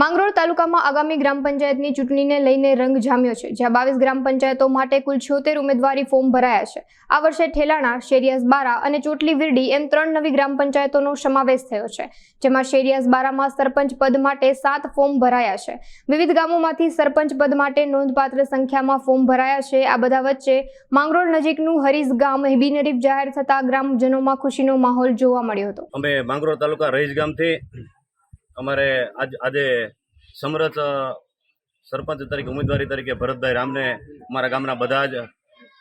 માંગરોળ તાલુકામાં આગામી ગ્રામ પંચાયતની ચૂંટણીને લઈને રંગ જામ્યો છે. જ્યાં બાવીસ ગ્રામ પંચાયતો માટે કુલ છોતેર ઉમેદવારી ફોર્મ ભરાયા છે. આ વર્ષે ઠેલાણા, શેરિયાસ બારા અને ચોટલી વિરડી એમ ત્રણ નવી ગ્રામ પંચાયતોનો સમાવેશ થયો છે. જેમાં શેરિયાસ બારામાં સરપંચ પદ માટે સાત ફોર્મ ભરાયા છે. વિવિધ ગામોમાંથી સરપંચ પદ માટે નોંધપાત્ર સંખ્યામાં ફોર્મ ભરાયા છે. આ બધા વચ્ચે માંગરોળ નજીકનું હરીશ ગામ બિનહરીફ જાહેર થતા ગ્રામજનોમાં ખુશીનો માહોલ જોવા મળ્યો હતો. અમે માંગરોળ તાલુકા રહીશ ગામથી અમારે આજ આજે સમરથ સરપંચ તરીકે, ઉમેદવારી તરીકે ભરતભાઈ રામને, અમારા ગામના બધા જ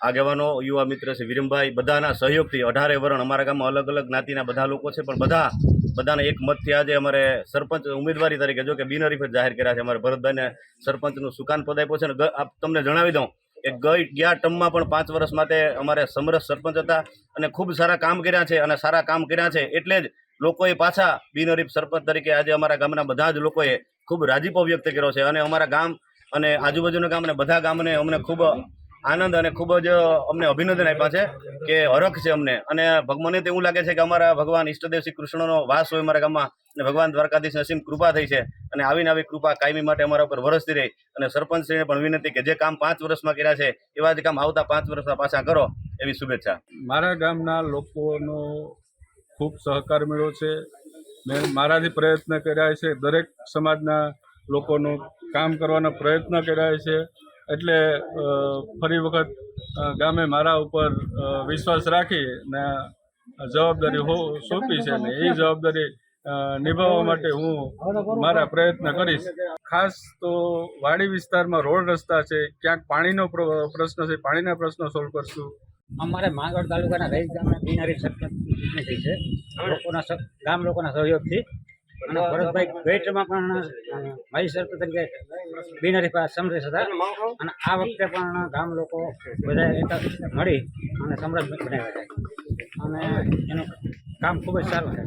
આગેવાનો, યુવા મિત્ર છે વિરમભાઈ, બધાના સહયોગથી અઢારે વરણ અમારા ગામમાં અલગ અલગ જ્ઞાતિના બધા લોકો છે, પણ બધા બધાને એક મતથી આજે અમારે સરપંચ ઉમેદવારી તરીકે, જો કે બિનહરીફ જાહેર કર્યા છે, અમારે ભરતભાઈને સરપંચનું સુકાન પદ આપ્યો છે, અને તમને જણાવી દઉં કે ગઈ ગયા ટર્મમાં પણ પાંચ વર્ષ માટે અમારે સમરસ સરપંચ હતા, અને ખૂબ સારા કામ કર્યા છે, અને સારા કામ કર્યા છે, એટલે જ લોકોએ પાછા બિનહરીફ સરપંચ તરીકે આજે અમારા ગામના બધા જ લોકોએ ખૂબ રાજીપો વ્યક્ત કર્યો છે અને અમારા ગામ અને આજુબાજુના ગામ અને બધા ગામને અમને ખૂબ આનંદ અને ખૂબ જ અમને અભિનંદન આપ્યા છે કે હરખ છે અમને. અને મને તો એવું લાગે છે કે અમારા ભગવાન ઈષ્ટદેવ શ્રી કૃષ્ણનો વાસ હોય અમારા ગામમાં અને ભગવાન દ્વારકાધીશ અસીમ કૃપા થઈ છે અને આવીને આવી કૃપા કાયમી માટે અમારા ઉપર વરસતી રહી. અને સરપંચશ્રીને પણ વિનંતી કે જે કામ પાંચ વર્ષમાં કર્યા છે એવા જ કામ આવતા પાંચ વર્ષમાં પાછા કરો એવી શુભેચ્છા. મારા ગામના લોકોનો ખૂબ સહકાર મળ્યો છે મેં મારાથી પ્રયત્ન કર્યા છે. દરેક સમાજના લોકોનું કામ કરવાનો પ્રયત્ન કર્યા છે. એટલે ફરી વખત ગામે મારા ઉપર વિશ્વાસ રાખી ને જવાબદારી હો, સોંપી છે ને એ જવાબદારી નિભાવવા માટે હું મારા પ્રયત્ન કરીશ. ખાસ તો વાડી વિસ્તારમાં રોડ રસ્તા છે. ક્યાંક પાણીનો પ્રશ્ન છે. પાણીના પ્રશ્નો સોલ્વ કરશું. અમારે માંગરોળ તાલુકાના રહીશ ગામના બિનારી ચૂંટણી થઈ છે. લોકોના ગામ લોકોના સહયોગથી. અને ભરતભાઈ ગેટમાં પણ માજી તરીકે પાસે સમરેશ હતા. અને આ વખતે પણ ગામ લોકો બધા એક મળી અને સમરસ બનાવ્યા છે. અને એનું કામ ખૂબ જ સારું છે.